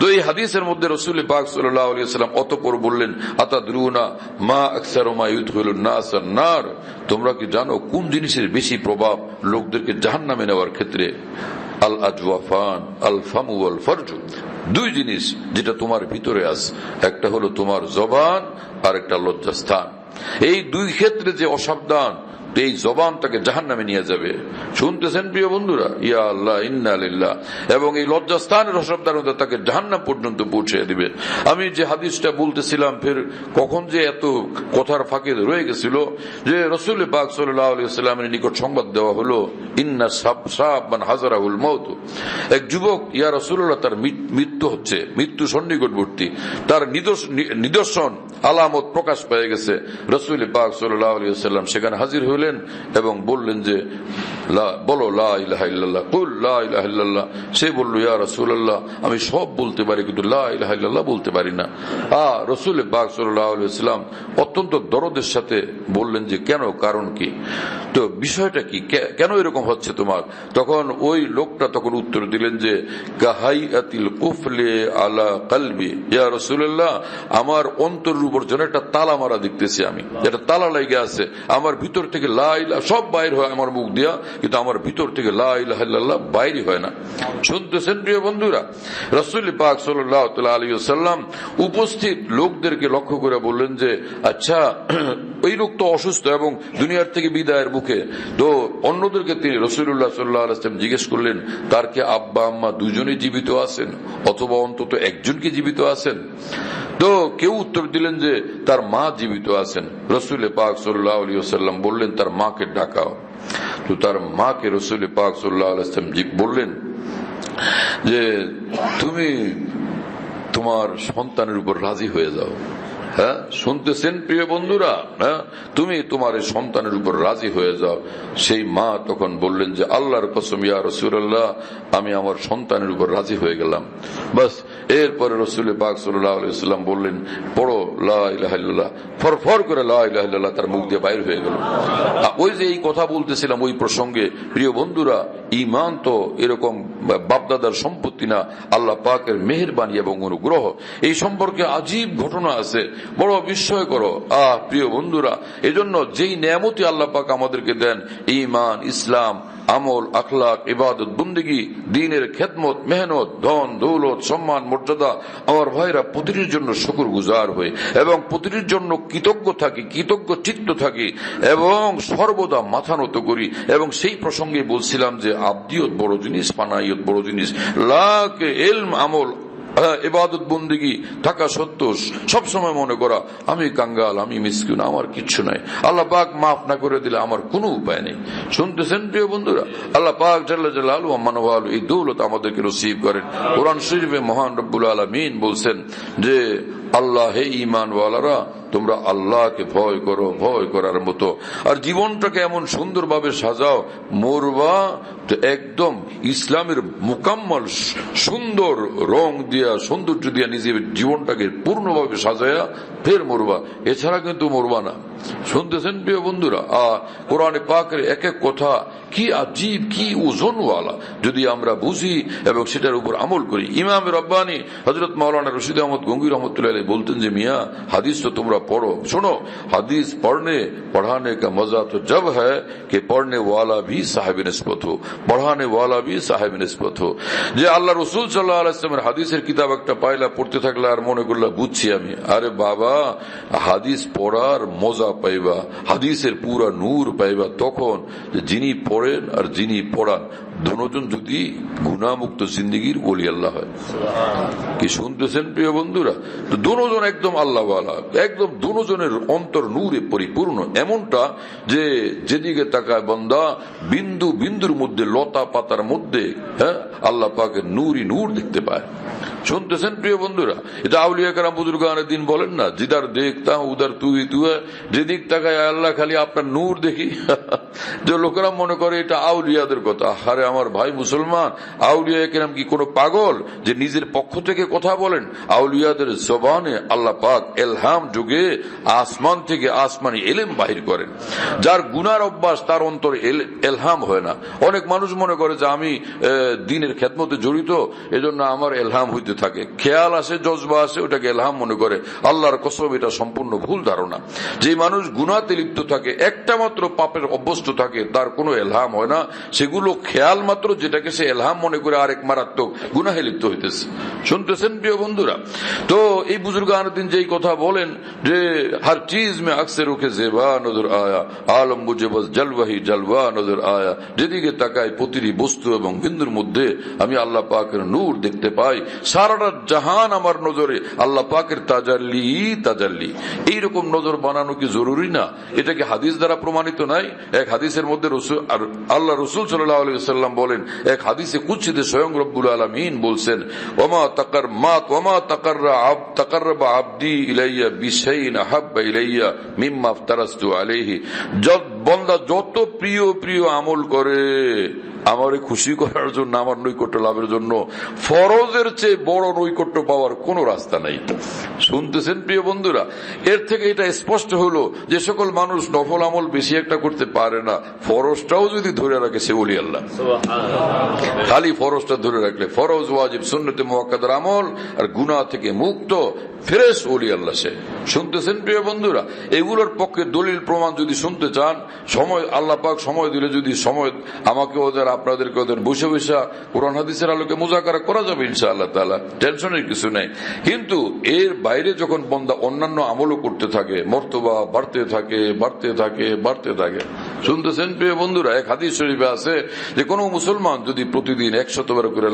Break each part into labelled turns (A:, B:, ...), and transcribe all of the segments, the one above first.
A: তো এই হাদিসের মধ্যে রসুল পাক সাল্লাম অতপর বললেন আতা দ্রুনা মা আকসার নার? তোমরা কি জানো কোন জিনিসের বেশি প্রভাব লোকদেরকে জাহান নামে নেওয়ার ক্ষেত্রে? আল আজওয়াফান, আল ফামু আল ফরজু। দুই জিনিস যেটা তোমার ভিতরে আছে। একটা হলো তোমার জবান আর একটা লজ্জাস্থান। এই দুই ক্ষেত্রে যে অসাবধান এই জবান তাকে জাহান নামে নিয়ে যাবে। শুনতেছেন প্রিয় বন্ধুরা? ইয়া আল্লাহ, ইন্না এবং এই লজ্জাস্থানের অসাবধানতা তাকে জাহান্নাম পর্যন্ত পৌঁছে দিবে। আমি যে হাদিসটা বলতেছিলাম, ফের কখন যে এত কথার ফাঁকে রয়ে গেছিল, যে রসুল পাক সাল্লামের নিকট সংবাদ দেওয়া হলো, ইন্না সাবান হাজারাহুল মৌত এক যুবক, ইয়া রসুল্লাহ তার মৃত্যু হচ্ছে, মৃত্যু সন্নিকটবর্তী। তার নিদর্শন, আলামত প্রকাশ পেয়ে গেছে। রসুল পাক সাল্লাম সেখানে হাজির হইলেন এবং বললেন যে বলো লাহ সে বলল, ইয়া রসুল্লাহ আমি সব বলতে পারি, কিন্তু লাহ বলতে পারি না। আ, রসুল পাক সাল্লাম অত্যন্ত দরদের সাথে বললেন যে, কেন, কারণ কি? তো বিষয়টা কি? কেন এরকম হচ্ছে তোমার? তখন ওই লোকটা তখন উত্তর দিলেন যে কাহাই আতিল কুফলে আলা কালবি। ইয়া রসুল্লাহ আমার অন্তরের উপর যেন একটা তালা মারা দেখতেছি আমি। একটা তালা লেগে আছে, আমার ভিতর থেকে লাইলা, সব বাইর হয় আমার মুখ দিয়া, কিন্তু আমার ভিতর থেকে লাইল্লাহ বাইরই হয় না। শুনতেছেন প্রিয় বন্ধুরা? রসুল পাক সাল্লাহ আলী সাল্লাম উপস্থিত লোকদেরকে লক্ষ্য করে বললেন যে আচ্ছা ওই লোক তো অসুস্থ এবং দুনিয়ার থেকে বিদায়ের মুখে তো অন্যদেরকে তিনি রসুল্লাহ সাল্লাহ আসলাম জিজ্ঞেস করলেন, তার কি আব্বা আম্মা দুজনে জীবিত আছেন? অথবা অন্তত একজনকে জীবিত আছেন? তো কেউ উত্তর দিলেন যে, তার মা জীবিত আছেন। রসুল পাক সাল্লাম বললেন তার মাকে ডাকাও তো তার মাকে রসুল পাক সাল্লাম বললেন যে, তুমি তোমার সন্তানের উপর রাজি হয়ে যাও। হ্যাঁ? শুনতেছেন প্রিয় বন্ধুরা? হ্যাঁ? তুমি তোমার এই সন্তানের উপর রাজি হয়ে যাও। সেই মা তখন বললেন যে, আল্লাহর কসম, ইয়া রসুল্লাহ আমি আমার সন্তানের উপর রাজি হয়ে গেলাম। বাস, এরপরে রসুল পাক সাল্লাম বললেন, পড়ো লাহ ফর করে লাহ তার মুখ দিয়ে বাইর হয়ে গেল। ওই যে এই কথা বলতেছিলাম ওই প্রসঙ্গে, প্রিয় বন্ধুরা ইমান তো এরকম বাপদাদার সম্পত্তি না, আল্লাহ পাকের মেহরবানি এবং অনুগ্রহ। এই সম্পর্কে আজীব ঘটনা আছে। বড় বিস্ময় করো। আহ, প্রিয় বন্ধুরা, এজন্য যেই নিয়ামতি আল্লাহ পাক আমাদেরকে দেন ইমান ইসলাম, আমল, আখলাক, ইবাদত, বন্দিগি, দিনের খেদমত, মেহনত, ধন, দৌলত, সম্মান, মর্যাদা, আমার ভাইরা প্রতিটির জন্য শুকুর গুজার হয়ে এবং প্রতিটির জন্য কৃতজ্ঞ থাকি, কৃতজ্ঞ চিত্ত থাকি এবং সর্বদা মাথা নত করি এবং সেই প্রসঙ্গে বলছিলাম যে, আব্দিয়ত বড় জিনিস, পানাইয়ত বড় জিনিস। লাখ এলম আমল এবাদত বন্দিগি, থাকা সত্ত্বেও সবসময় মনে করা, আমি কাঙ্গাল, আমি মিসকিন, আমার কিচ্ছু নাই। আল্লাহ পাক মাফ না করে দিলে আমার কোনো উপায় নেই। শুনতেছেন প্রিয় বন্ধুরা? আল্লাহ পাক জাল্লা জাল্লাহ এই দৌলত আমাদেরকে রসিভ করেন। কোরআন শরীফে মহান রব্বুল আলমিন বলছেন যে, আল্লাহ হে ইমানওয়ালারা তোমরা আল্লাহকে ভয় করো, ভয় করার মতো। আর জীবনটাকে এমন সুন্দরভাবে সাজাও, মরবা একদম ইসলামের মোকাম্মল সুন্দর রং দিয়া, সৌন্দর্য দিয়া নিজের জীবনটাকে পূর্ণভাবে সাজায়া ফের মরবা। এছাড়া কিন্তু মরবা না। শুনতেছেন প্রিয় বন্ধুরা? আ, কোরআনে পাকের এক এক কথা, কি আজীব, কি ওজনওয়ালা। যদি আমরা বুঝি এবং সেটার উপর আমল করি। ইমাম রব্বানি হজরত মৌলানা রশিদ আহমদ গঙ্গির রহমতুল্লাহ বলতেন যে, মিয়া, হাদিস তো তোমরা پڑھو۔ سنو، حدیث پڑھنے، پڑھانے کا مزہ تو جب ہے کہ پڑھنے والا بھی صاحب نسبت ہو، پڑھانے والا بھی صاحب نسبت ہو۔ جی اللہ رسول صلی اللہ علیہ وسلم حدیثر کتاب ایک بابا، حدیث پڑھار پورا نور پائبا تو جنی پڑھن اور جنی پڑان দুজন যদি গুণামুক্ত জিন্দিগির বলি আল্লাহ হয়। কি শুনতেছেন প্রিয় বন্ধুরা? তো দনজন একদম আল্লাহ একদম দনজনের অন্তর নূরে পরিপূর্ণ। এমনটা যে যেদিকে তাকায় বন্দা, বিন্দু বিন্দুর মধ্যে লতা পাতার মধ্যে হ্যাঁ আল্লাহ পাকে নূরই নূর দেখতে পায়। শুনতেছেন প্রিয় বন্ধুরা? এটা আউলিয়া কারাম বুজুর্গানের দিন বলেন না, জিদার দেখতা উদার তুই তুই, যেদিক তাকায় আল্লাহ খালি আপনার নূর দেখি। যে লোকেরা মনে করে এটা আউলিয়াদের কথা। হারে আমার ভাই মুসলমান, আউলিয়া কেরাম কি কোনো পাগল যে নিজের পক্ষ থেকে কথা বলেন? আউলিয়াদের জবানে আল্লাহ পাক এলহাম যুগে আসমান থেকে আসমানি এলেম বাহির করেন। যার গুনার অভ্যাস তার অন্তর এলহাম হয় না। অনেক মানুষ মনে করে যে আমি দিনের খেদমতে জড়িত, এজন্য আমার এলহাম হইতে মধ্যে থাকে। খেয়াল আসে, জজবা আসে, ওটাকে এলহাম মনে করে। আল্লাহর কসম, এটা সম্পূর্ণ ভুল ধারণা। যে মানুষ গুনাতে লিপ্ত থাকে, একটা মাত্র পাপের অভ্যস্ত থাকে, তার কোনো এলহাম হয় না। সেগুলো খেয়াল মাত্র যেটাকে সে এলহাম মনে করে আরেক মারাত্মক গুনাহে লিপ্ত হইতেছে। শুনতেছেন প্রিয় বন্ধুরা? তো এই বুজুর্গ দিন যেই কথা বলেন যে, হর চিজ মে আকসে রুখে জেবা নজর আয়া, আলম বুঝে বস জলওয়াহি জলওয়া নজর আয়া। যেদিকে তাকায় প্রতিটি বস্তু এবং বিন্দুর মধ্যে আমি আল্লাহ পাকের নূর দেখতে পাই। সারাটা জাহান আমার নজরে। আল্লাহ পাকের তাজাল্লি তাজাল্লি। এইরকম নজর বানানো কি জরুরি না? এটা কি হাদিস দ্বারা প্রমাণিত নাই? এক হাদিসের মধ্যে আল্লাহ রসুল সাল্লাম বলেন, এক হাদিসে কুচ্ছিতে স্বয়ং রব্বুল আলমিন বলছেন, ওমা তাকার মাত, ওমা তাকাররা আব তাকারবা আব্দি ইলাইয়া বিশাইন আহাব্বা ইলাইয়া মিম্মা তারাস্তু আলাইহি। যত, বন্দা যত প্রিয় প্রিয় আমল করে আমারে খুশি করার জন্য আমার নৈকট্য লাভের জন্য ফরজের চেয়ে বড় নৈকট্য পাওয়ার কোন রাস্তা নাই। শুনতেছেন প্রিয় বন্ধুরা? এর থেকে এটা স্পষ্ট হলো যে সকল মানুষ নফল আমল বেশি একটা করতে পারে না। ফরজটাও যদি ধরে রাখে সে বলি আল্লাহ। খালি ফরজটা ধরে রাখলে ফরজ ওয়াজিব সুন্নতে মোয়াক্কাদার আমল আর গুনা থেকে মুক্ত ফ্রেশ ওলি আল্লাহ সে। শুনতেছেন প্রিয় বন্ধুরা? এগুলোর পক্ষে দলিল প্রমাণ যদি শুনতে চান সময় আল্লাহ পাক সময় দিলে যদি সময় আমাকে ওদের আপনাদেরকে ওদের বসে বসে কোরআন হাদিসের আলোকে মোজাকারা করা যাবে ইনশা আল্লাহ তালা টেনশনের কিছু নেই। কিন্তু এর বাইরে যখন বন্দা অন্যান্য আমলও করতে থাকে, মর্তবা বাড়তে থাকে বাড়তে থাকে বাড়তে থাকে। শুনতেছেন, প্রিয় বন্ধুরা, এক হাদিস শরীফে আছে যে কোনো মুসলমান যদি প্রতিদিন একশতবার করে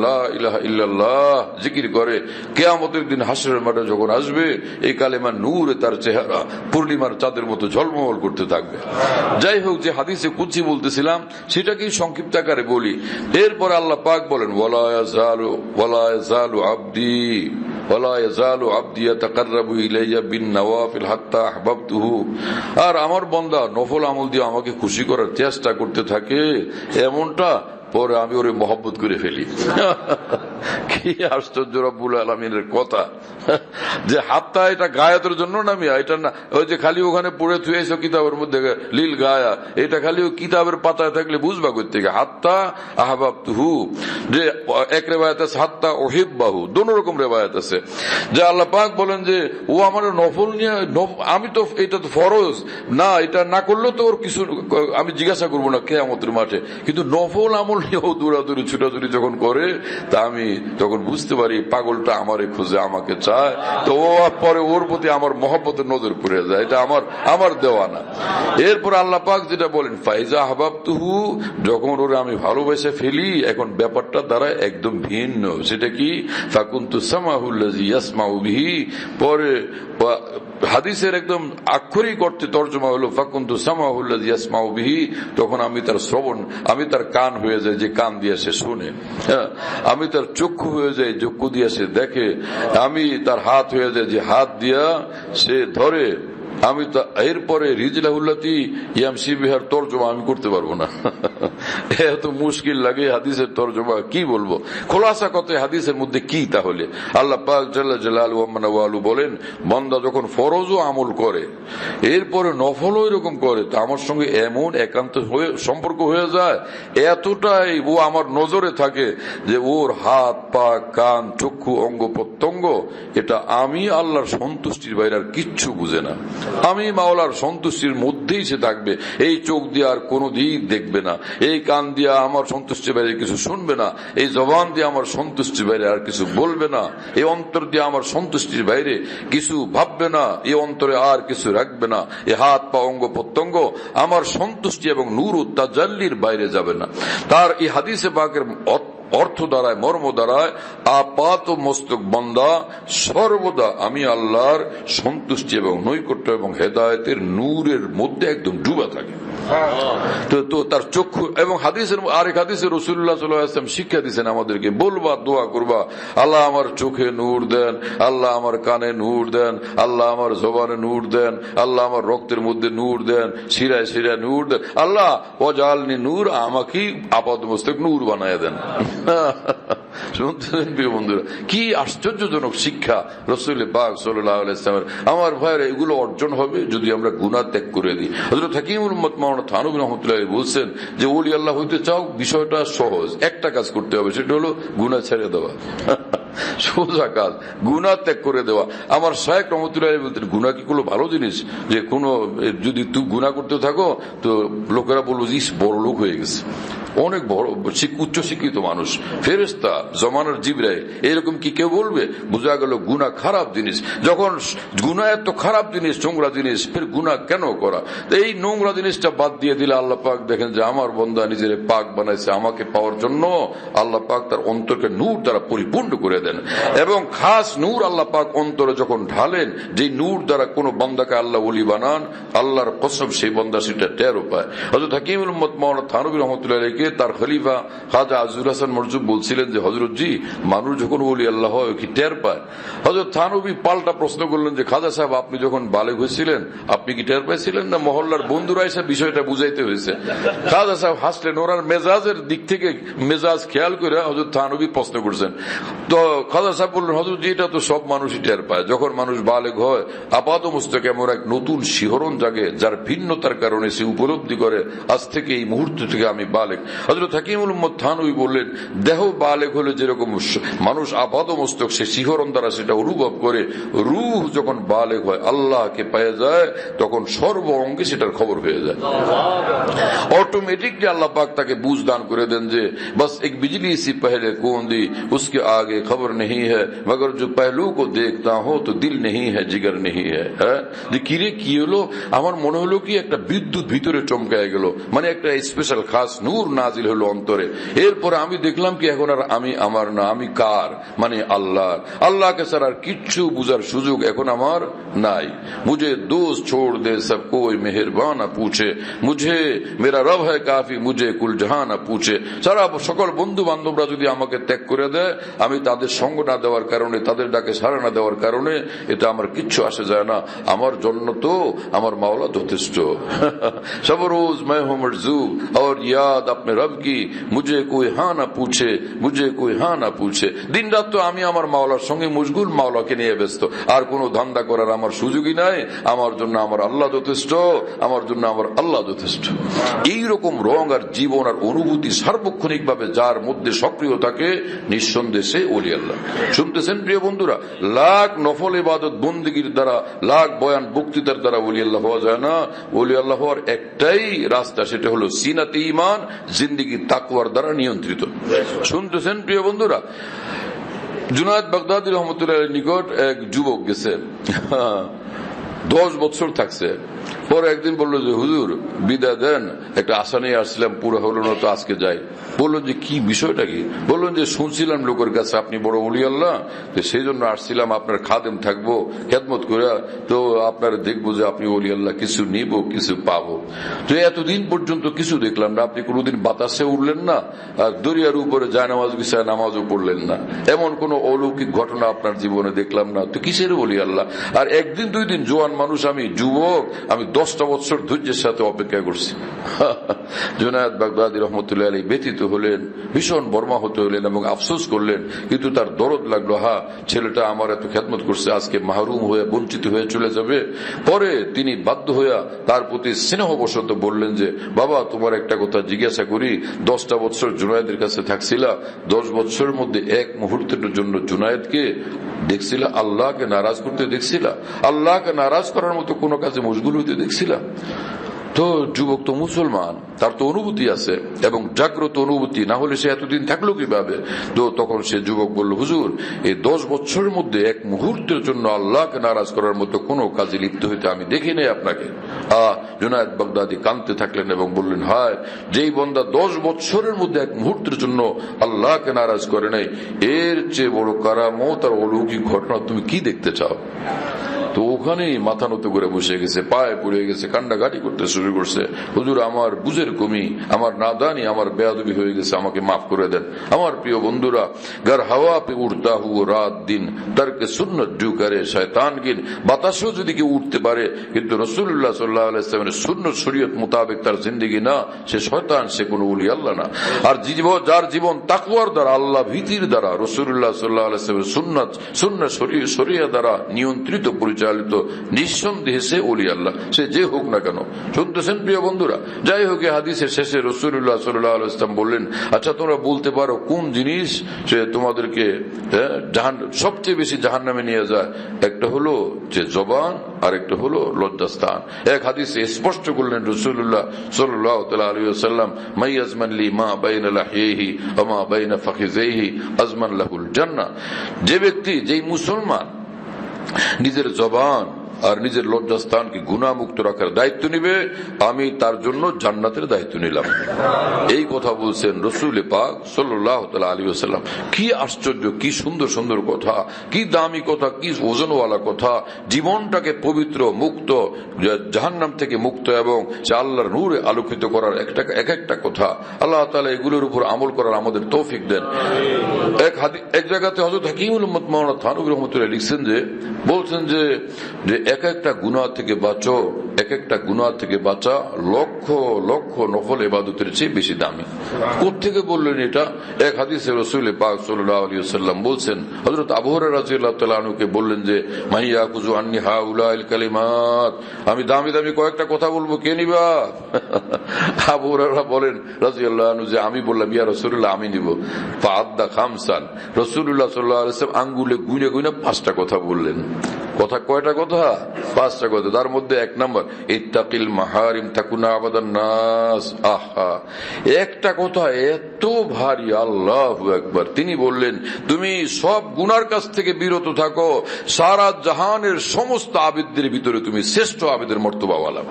A: ইল্লাল্লাহ জিকির করে, কেয়ামতের দিন হাসরের মাঠে যখন আসবে, এই কালেমা নূরে তার চেহারা পূর্ণিমার চাঁদের মতো ঝলমল করতে থাকবে। যাই হোক, যে হাদিসে কুচি বলতেছিলাম, সেটাকেই সংক্ষিপ্ত আকারে বলি। এরপর আল্লাহ পাক বলেন, ওয়ালা ওয়ালা আর আমার বন্দা নফল আমল দিয়ে আমাকে খুশি করার চেষ্টা করতে থাকে, এমনটা পরে আমি ওরে মহব্বত করে ফেলি। কি আশ্চর্য রব্বুল আলমিনের কথা। যে হাতটা এটা গায়াতের জন্য নামিয়া, এটা না ওই যে খালি ওখানে পড়ে থুয়েছ কিতাবের মধ্যে, লীল গায়া, এটা খালি ওই কিতাবের পাতায় থাকলে বুঝবা করতে হাতটা আহবাব তুহু যে এক রেবায়ত আছে, হাতটা ওহিব বাহু দোনো রকম রেবায়ত আছে। যে আল্লাহ পাক বলেন যে, ও আমার নফল নিয়ে আমি তো এটা তো ফরজ, না, এটা না করলেও তো ওর কিছু আমি জিজ্ঞাসা করব না কে কেয়ামতের মাঠে। কিন্তু নফল আমল নিয়ে ও দৌড়াদৌড়ি, ছুটাছুটি যখন করে, তা আমি তখন বুঝতে পারি পাগলটা আমারে খুঁজে, আমাকে চায়, তো ও পরে ওর প্রতি আমার মহব্বতের নজর পড়ে যায়। এটা আমার আমার দেওয়া না এরপর আল্লাহ পাক যেটা বলেন, ফাইজা আহবাব তুহু যখন ওরে আমি ভালোবেসে ফেলি, এখন ব্যাপারটা দ্বারা একদম ভিন্ন। সেটা কি? ফাকুন্তু বিহি, পরে হাদিসের একদম আক্ষরিক অর্থে তর্জমা হলো ফাকুন্তু ইয়াসমাউ বিহি তখন আমি তার শ্রবণ আমি তার কান হয়ে যায় যে কান দিয়ে সে শুনে। হ্যাঁ, আমি তার চক্ষু হয়ে যায় চক্ষু দিয়ে সে দেখে। আমি তার হাত হয়ে যায় যে হাত দিয়া সে ধরে। আমি তা এরপরে রিজলাহুল্লাতি ইয়ামসি বিহার তর্জমা আমি করতে পারব না। এত মুশকিল লাগে হাদিসের তর্জমা, কি বলব? খোলাসা কত হাদিসের মধ্যে কি তাহলে? আল্লাহ পাক জাল্লা জালাল ওয়ালু বলেন, বন্দা যখন ফরজও আমল করে, এরপরে নফলও এরকম করে, তো আমার সঙ্গে এমন একান্ত সম্পর্ক হয়ে যায়, এতটাই ও আমার নজরে থাকে যে ওর হাত, পা, কান, চক্ষু, অঙ্গ, প্রত্যঙ্গ, এটা আমি আল্লাহর সন্তুষ্টির বাইরে আর কিচ্ছু বুঝে না। আমি মাওলার সন্তুষ্টির মধ্যেই সে থাকবে, এই চোখ দিয়ে আর কোনো দিক দেখবে না। এই কান দিয়ে আমার সন্তুষ্টির বাইরে কিছু শুনবে না, এই জবান দিয়ে আমার সন্তুষ্টির বাইরে আর কিছু বলবে না, এই অন্তর দিয়ে আমার সন্তুষ্টির বাইরে কিছু ভাববে না, এই অন্তরে আর কিছু রাখবে না, এ হাত, পা, অঙ্গ, প্রত্যঙ্গ আমার সন্তুষ্টি এবং নূর তাজাল্লির বাইরে যাবে না। তার এই হাদিসে অর্থ অর্থ দ্বারায়, মর্ম দ্বারায়, আপাত মস্তক বন্দা সর্বদা আমি আল্লাহর সন্তুষ্টি এবং নৈকট্য এবং হেদায়তের নূরের মধ্যে একদম ডুবা থাকে। তো তার চক্ষু এবং হাদিসের আরেক হাদিসের রসুল্লাহ সাল্লাম শিক্ষা দিচ্ছেন আমাদেরকে, বলবা, দোয়া করবা। আল্লাহ আমার চোখে নূর দেন, আল্লাহ আমার কানে নূর দেন, আল্লাহ আমার জবানে নূর দেন, আল্লাহ আমার রক্তের মধ্যে নূর দেন, শিরায় শিরায় নূর দেন। আল্লাহ অজালনি নূর, আমাকেই আপাত মস্তক নূর বানায় দেন। বন্ধুরা কি আশ্চর্যজনক শিক্ষা রসুল পাক সাল্লাহ আমার ভাইয়ের এগুলো অর্জন হবে যদি আমরা গুণা ত্যাগ করে দিই। হজরত হাকিমুল উম্মত মাওলানা থানুব রহমতুল্লাহ বলছেন যে ওলি আল্লাহ হইতে চাও বিষয়টা সহজ। একটা কাজ করতে হবে সেটা হলো গুণা ছেড়ে দেওয়া। সোজা কাজ গুণা ত্যাগ করে দেওয়া। আমার শাহেক রহমতুল্লাহ বলতেন গুণা কি কোনো ভালো জিনিস? যে কোনো যদি তুই গুণা করতে থাকো তো লোকেরা বলব ইস, বড় লোক হয়ে গেছে। অনেক বড় শিক- উচ্চ শিক্ষিত মানুষ ফেরেস্তা জমানার জিবরায় এরকম কি কেউ বলবে? বোঝা গেল গুণা খারাপ জিনিস। যখন গুণা এত খারাপ জিনিস, নোংরা জিনিস, ফের গুণা কেন করা? এই নোংরা জিনিসটা বাদ দিয়ে দিলে আল্লাহ পাক দেখেন যে আমার বন্ধা নিজের পাক বানাইছে, আমাকে পাওয়ার জন্য আল্লাহ পাক তার অন্তরকে নূর দ্বারা পরিপূর্ণ করে দেন। এবং খাস নূর আল্লাহ পাক অন্তরে যখন ঢালেন যে নূর দ্বারা কোনো বন্দাকে আল্লাহ ওলি বানান, আল্লাহর কসম সেই বন্দা সেটা টেরও পায়। হজরত হাকিমুল উম্মত মৌলানা থানবী আলাইকে তার খলিফা খাজা আজুর হাসান মরজুব বলছিলেন যে, হজরত জি, মানুষ যখন ওলি আল্লাহ হয়, কি টের পায়? হজরত থানবী পাল্টা প্রশ্ন করলেন যে, খাজা সাহেব, আপনি যখন বালেগ হয়েছিলেন, আপনি কি টের পাইছিলেন না মহল্লার বন্ধুরা এসে বিষয়টা বুঝাইতে হয়েছে? খাজা সাহেব হাসলেন, ওনার মেজাজের দিক থেকে মেজাজ খেয়াল করে হজরত থানবী প্রশ্ন করছেন। তো খাজা সাহেব বললেন, হজরত জি, এটা তো সব মানুষই টের পায়। যখন মানুষ বালেগ হয়, আপাত মস্তকে এমন এক নতুন শিহরণ জাগে, যার ভিন্নতার কারণে সে উপলব্ধি করে, আজ থেকে এই মুহূর্ত থেকে আমি বালেক হজরত হাকিমুল থানুই বললেন, দেহ বালেক হলে যেরকম মানুষ আপাত মস্তক সে শিহরণ দ্বারা সেটা অনুভব করে, রুহ যখন বালেক হয়, আল্লাহকে পেয়ে যায়, তখন সর্ব অঙ্গে সেটার খবর হয়ে যায়। অটোমেটিকলি আল্লাহ পাক তাকে বুঝ দান করে দেন যে, বাস এক বিজলি সি পহলে কোন দি উসকে আগে খবর নেই হ্যাঁ মগর যে পহলু কো দেখতা হো, তো দিল নেই হ্যাঁ জিগর নেই হ্যাঁ? যে কিরে কি হলো? আমার মনে হলো কি একটা বিদ্যুৎ ভিতরে চমকায় গেল মানে একটা স্পেশাল খাস নূর না নাজিল হলো অন্তরে। এরপর আমি দেখলাম কি এখন আর আমি আমার না, আমি কার? মানে আল্লাহ আল্লাহকে স্যার আর কিচ্ছু বুঝার সুযোগ এখন আমার নাই। মুঝে দোষ ছোড় দে সব কই মেহরবানা পুছে। মুঝে মেরা রব হয় কাফি, মুঝে কুলজাহানা পুছে। সারা সকল বন্ধু বান্ধবরা যদি আমাকে ত্যাগ করে দেয়, আমি তাদের সঙ্গ না দেওয়ার কারণে, তাদের ডাকে সারা না দেওয়ার কারণে এটা আমার কিচ্ছু আসে যায় না। আমার জন্য তো আমার মাওলা যথেষ্ট। সবরোজ মাই হোমর জু আর ইয়াদ अपने रब की मुझे कोई हाँ না पूछे मुझे कोई हाँ না पूछे দিন রাত তো আমি আমার মাওলার সঙ্গে মশগুল মাওলাকে নিয়ে ব্যস্ত আর কোনো ধান্দা করার আমার সুযোগই নাই আমার জন্য আমার আল্লাহ যথেষ্ট আমার জন্য আমার আল্লাহ যথেষ্ট এই রকম রং আর জীবন আর অনুভূতি সার্বক্ষণিক ভাবে যার মধ্যে সক্রিয় থাকে নিঃসন্দেশে ওলি আল্লাহ শুনতেছেন প্রিয় বন্ধুরা লাখ নফল ইবাদত বন্দীগীর দ্বারা লাখ বয়ান বক্তৃতার দ্বারা ওলি আল্লাহ হওয়া যায় না ওলি আল্লাহ হওয়ার একটাই রাস্তা সেটা হলো সিনাতে ইমান জিন্দিগি তাকুয়ার দ্বারা নিয়ন্ত্রিত। শুনতেছেন প্রিয় বন্ধুরা? জুনায়দ বাগদাদি রহমতুল্লাহ নিকট এক যুবক গেছে। দশ বছর থাকছে। পরে একদিন বলল যে, হুজুর বিদায় দেন। একটা আশা নিয়ে আসছিলাম, পুরো হলো না তো আজকে যাই। বললেন যে, কি বিষয়টা কি? বললেন যে, শুনছিলাম লোকের কাছে আপনি বড় উলি আল্লাহ, তো সেই জন্য আসছিলাম, আপনার খাদেম থাকব, খেদমত করে তো আপনার দেখব যে আপনি অলি আল্লাহ, কিছু নিব, কিছু পাবো। তো এতদিন পর্যন্ত কিছু দেখলাম না, আপনি কোনোদিন বাতাসে উঠলেন না, আর দরিয়ার উপরে যায় নামাজ বিষয়ে নামাজও পড়লেন না। এমন কোন অলৌকিক ঘটনা আপনার জীবনে দেখলাম না, তো কিসের বলি আল্লাহ? আর একদিন, দুই দিন, জোয়ান মানুষ, আমি যুবক, আমি দশটা বছর ধৈর্যের সাথে অপেক্ষা করছি। জুনায়দ বাগদাদি রহমতুল্লাহ আলী ব্যতীত হলেন, ভীষণ বর্মা হতে হলেন এবং আফসোস করলেন, কিন্তু তার দরদ লাগল, হা, ছেলেটা আমার এত খেদমত করছে, আজকে মাহরুম হয়ে, বঞ্চিত হয়ে চলে যাবে। পরে তিনি বাধ্য হইয়া তার প্রতি স্নেহবশত বললেন যে, বাবা, তোমার একটা কথা জিজ্ঞাসা করি, দশটা বছর জুনায়দের কাছে থাকছিলা, দশ বছরের মধ্যে এক মুহূর্তের জন্য জুনায়দকে দেখছিলা, আল্লাহকে নারাজ করতে দেখছিলা? আল্লাহকে নারাজ করার মতো কোনো কাজে মশগুল হইতে দেখছিলা তো যুবক তো মুসলমান, তার তো অনুভূতি আছে এবং জাগ্রত অনুভূতি, না হলে সে এতদিন থাকল কীভাবে? তো তখন সে যুবক বলল, হুজুর, এই দশ বছরের মধ্যে এক মুহূর্তের জন্য আল্লাহকে নারাজ করার মতো কোনো কাজে লিপ্ত হইতে আমি দেখি নাই আপনাকে। আহ, জুনায়দ বাগদাদি কানতে থাকলেন এবং বললেন, হায়, যেই বন্দা দশ বছরের মধ্যে এক মুহূর্তের জন্য আল্লাহকে নারাজ করে নাই, এর চেয়ে বড় কারামত আর অলৌকিক ঘটনা তুমি কি দেখতে চাও? তো ওখানেই মাথা নত করে বসে গেছে, পায়ে পড়ে গেছে কান্ডাকাটি করতে শুরু করছে। হুজুর, আমার বুঝের কমি, আমার নাদানি, আমার বেয়াদবি হয়ে গেছে, আমাকে মাফ করে দেন। আমার প্রিয় বন্ধুরা, গর হাওয়া পে উড়তা হু রাত দিন, তারকে সুন্নত জু করে শয়তান বাতাসও যদি কেউ উঠতে পারে, কিন্তু রসুল্লাহ সাল্লাহ আলাইসলামের সুন্নত শরীয়ত মোতাবেক তার জিন্দগি না, সে শয়তান, সে কোনো উলি আল্লাহ না। আর যার জীবন তাকুয়ার দ্বারা, আল্লাহ ভীতির দ্বারা রসুল্লাহ সাল্লাহ আলাইসলামের সুন্নত সুন্নত শরিয়া দ্বারা নিয়ন্ত্রিত পরিচালিত পরিচালিত নিঃসন্দেহে সে অলি আল্লাহ। সে যে হোক না কেন। শুনতেছেন প্রিয় বন্ধুরা? যাই হোক হাদিসের শেষে রসুল্লাহ সাল্লাহ বললেন আচ্ছা তোমরা বলতে পারো কোন জিনিস সে তোমাদেরকে হ্যাঁ, সবচেয়ে বেশি জাহান নামে নিয়ে যায়? একটা হলো যে জবান আর একটা হলো লজ্জাস্থান। এক হাদিসে স্পষ্ট করলেন রসুল্লাহ সাল্লাহ আলী মাই আজমান মা বাইন লাহিহি আমা বাইন ফাখিজেহি আজমান লাহুল জান্নাহ। যে ব্যক্তি যেই মুসলমান নিজের জবান আর নিজের লজ্জাস্থানকে গুণামুক্ত রাখার দায়িত্ব নিবে, আমি তার জন্য জান্নাতের দায়িত্ব নিলাম। এই কথা বলছেন রসুল পাক সাল্লাহ আলী আসাল্লাম কি আশ্চর্য, কি সুন্দর সুন্দর কথা, কি দামি কথা, কি ওজনওয়ালা কথা। জীবনটাকে পবিত্র, মুক্ত, জাহান্নাম থেকে মুক্ত এবং আল্লাহর নূরে আলোকিত করার একটা, এক একটা কথা। আল্লাহ তালা এগুলোর উপর আমল করার আমাদের তৌফিক দেন। এক জায়গাতে হজরত হাকিমুল মৌলানা থানুক রহমতুল্লাহ লিখছেন যে, বলছেন যে এক একটা গুণা থেকে বাঁচো এক একটা গুণা থেকে বাঁচা লক্ষ লক্ষ নফল এবাদতের চেয়ে বেশি দামি। থেকে বললেন এটা? এক হাদিসে রসুল পাক সাল্লাম বলছেন হজরত আবহরের রাজিউল্লাহ তালুকে বললেন যে মাইয়া কুজু আন্নি হা উলাইল কালিমাত আমি দামি দামি কয়েকটা কথা বলব, কে নিবা? আবহরা বলেন রাজিউল্লাহ যে, আমি বললাম, ইয়া রসুল্লাহ আমি নিব। ফাদ্দা খামসান রসুল্লাহ সাল্লাহ আঙ্গুলে গুনে গুনে পাঁচটা কথা বললেন। কথা কয়টা কথা? পাঁচটা কথা। তার মধ্যে এক নম্বর, ইত্তাকিল মাহারিম থাকুনা আবাদান নাস। আহা। একটা কথা এত ভারী, আল্লাহ একবার তিনি বললেন, তুমি সব গুনার কাছ থেকে বিরত থাকো, সারা জাহানের সমস্ত আবেদদের ভিতরে তুমি শ্রেষ্ঠ আবেদের মর্তবাওয়ালা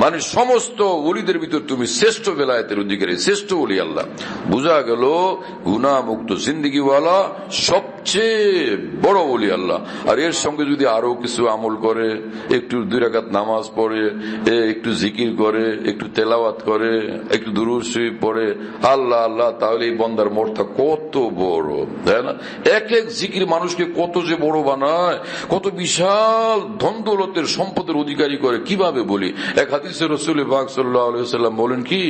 A: মানে সমস্ত অলিদের ভিতরে তুমি শ্রেষ্ঠ বেলায়েতের অধিকারী, শ্রেষ্ঠ অলি আল্লাহ। বোঝা গেল গুনা মুক্ত জিন্দিগিওয়ালা সবচেয়ে বড় অলি আল্লাহ। আর এর সঙ্গে যদি আরও কিছু আমল করে, একটু দুই রাকাত নামাজ পড়ে একটু জিকির করে, একটু তেলাওয়াত করে, একটু শরীফ পড়ে, আল্লাহ আল্লাহ, তাহলে এই বন্দার মর্থা কত বড়, তাই না? এক এক জিকির মানুষকে কত যে বড় বানায়, কত বিশাল ধন দৌলতের সম্পদের অধিকারী করে। কীভাবে বলি? এক হাদিসে রসুল বাগ সাল্লাম বলেন কি,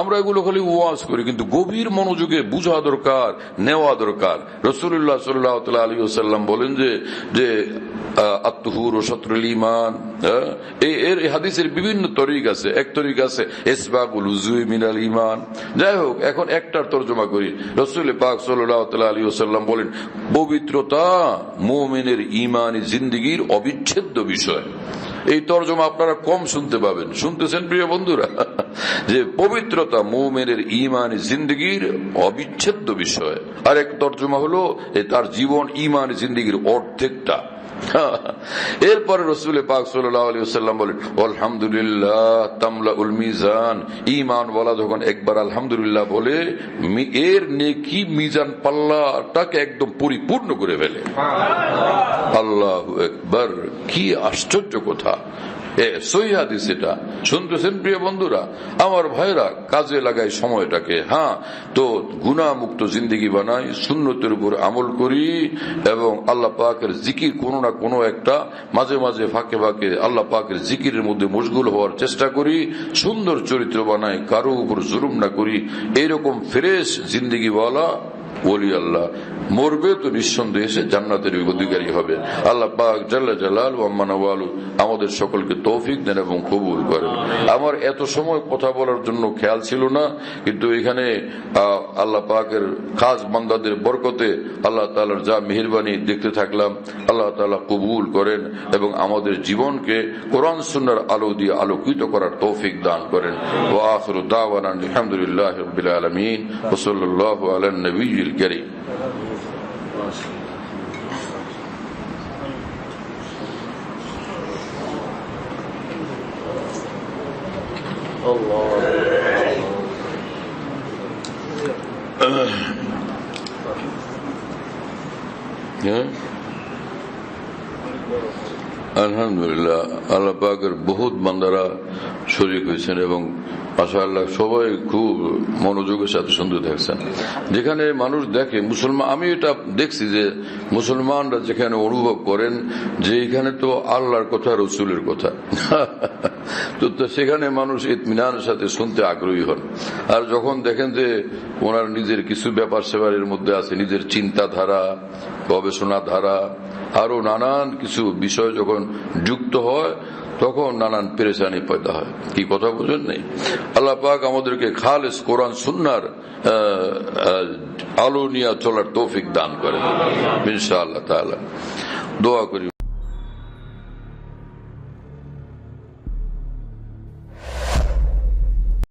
A: আমরা এগুলো খালি ওয়াজ করি, কিন্তু গভীর মনোযোগে বুঝা দরকার, নেওয়া দরকার। রসুল্লাহ সাল্লাহ আলী সাল্লাম বলেন যে যে আত্মহুর ও শত্রুল ইমান এর হাদিসের বিভিন্ন তরিক আছে। এক তরিক আছে এসবাকুল উজুই মিনাল ইমান যাই হোক, এখন একটার তর্জমা করি। রসুল পাক সাল্লাহ আলী ওসাল্লাম বলেন, পবিত্রতা মোমেনের ইমানি জিন্দিগির অবিচ্ছেদ্য বিষয়। এই তর্জমা আপনারা কম শুনতে পাবেন। শুনতেছেন প্রিয় বন্ধুরা? যে পবিত্রতা মোমেনের ইমান জিন্দগির অবিচ্ছেদ্য বিষয়। আরেক তর্জমা হলো তার জীবন ইমান জিন্দগির অর্ধেকটা। এরপরে রসুল পাক সাল্লাম বলেন আলহামদুলিল্লাহ তামলা উল মিজান। ইমান বলা যখন একবার আলহামদুলিল্লাহ বলে এর নেকি মিজান পাল্লাটাকে একদম পরিপূর্ণ করে ফেলে। আল্লাহ একবার কি আশ্চর্য কথা। সহিদিস এটা। শুনতেছেন প্রিয় বন্ধুরা? আমার ভাইরা কাজে লাগাই সময়টাকে হ্যাঁ? তো গুণা মুক্ত জিন্দিগি বানাই শূন্যতের উপর আমল করি এবং আল্লাহ পাকের জিকির কোনো না কোনো একটা মাঝে মাঝে ফাঁকে ফাঁকে আল্লাহ পাকের জিকিরের মধ্যে মশগুল হওয়ার চেষ্টা করি, সুন্দর চরিত্র বানাই, কারও উপর জুলুম না করি। এইরকম ফ্রেশ জিন্দিগি বলা বলি আল্লাহ। মরবে তো নিঃসন্দেহে এসে জান্নাতের অধিকারী হবে। আল্লাহ পাক জাল্লা জালাল ওয়ামানু আমাদের সকলকে তৌফিক দেন এবং কবুল করেন। আমার এত সময় কথা বলার জন্য খেয়াল ছিল না, কিন্তু এখানে আল্লাহ পাকের খাস বান্দাদের বরকতে আল্লাহ তালার যা মেহরবানি দেখতে থাকলাম, আল্লাহ তালা কবুল করেন এবং আমাদের জীবনকে কোরআন সুন্নার আলো দিয়ে আলোকিত করার তৌফিক দান করেন। ও আখরুদ্দাওয়ান আলহামদুলিল্লাহ আলমিন ওসল্লাহ আলম নবীল করিম। আলহামদুলিল্লাহ আল্লাহ পাকের বহুত বান্দারা শরিক হয়েছেন এবং মাসাল্লাহ সবাই খুব মনোযোগের সাথে সুন্দর দেখছেন। যেখানে মানুষ দেখে, মুসলমান, আমি এটা দেখছি যে মুসলমানরা যেখানে অনুভব করেন যে এখানে তো আল্লাহর কথা, রসুলের কথা। তো সেখানে মানুষ ইতমিনানের সাথে শুনতে আগ্রহী হন। আর যখন দেখেন যে ওনার নিজের কিছু ব্যাপার সেবারের মধ্যে আছে, নিজের চিন্তাধারা গবেষণা ধারা আরও নানান কিছু বিষয় যখন যুক্ত হয় তখন নানান পেরেশানি পয়দা হয়। কি কথা বুঝেন নেই? আল্লাহ পাক আমাদেরকে খালেস কোরআন সুন্নার আহ, আহ, আলো নিয়ে চলার তৌফিক দান করে ইনশাআল্লাহ তাআলা। দোয়া করি।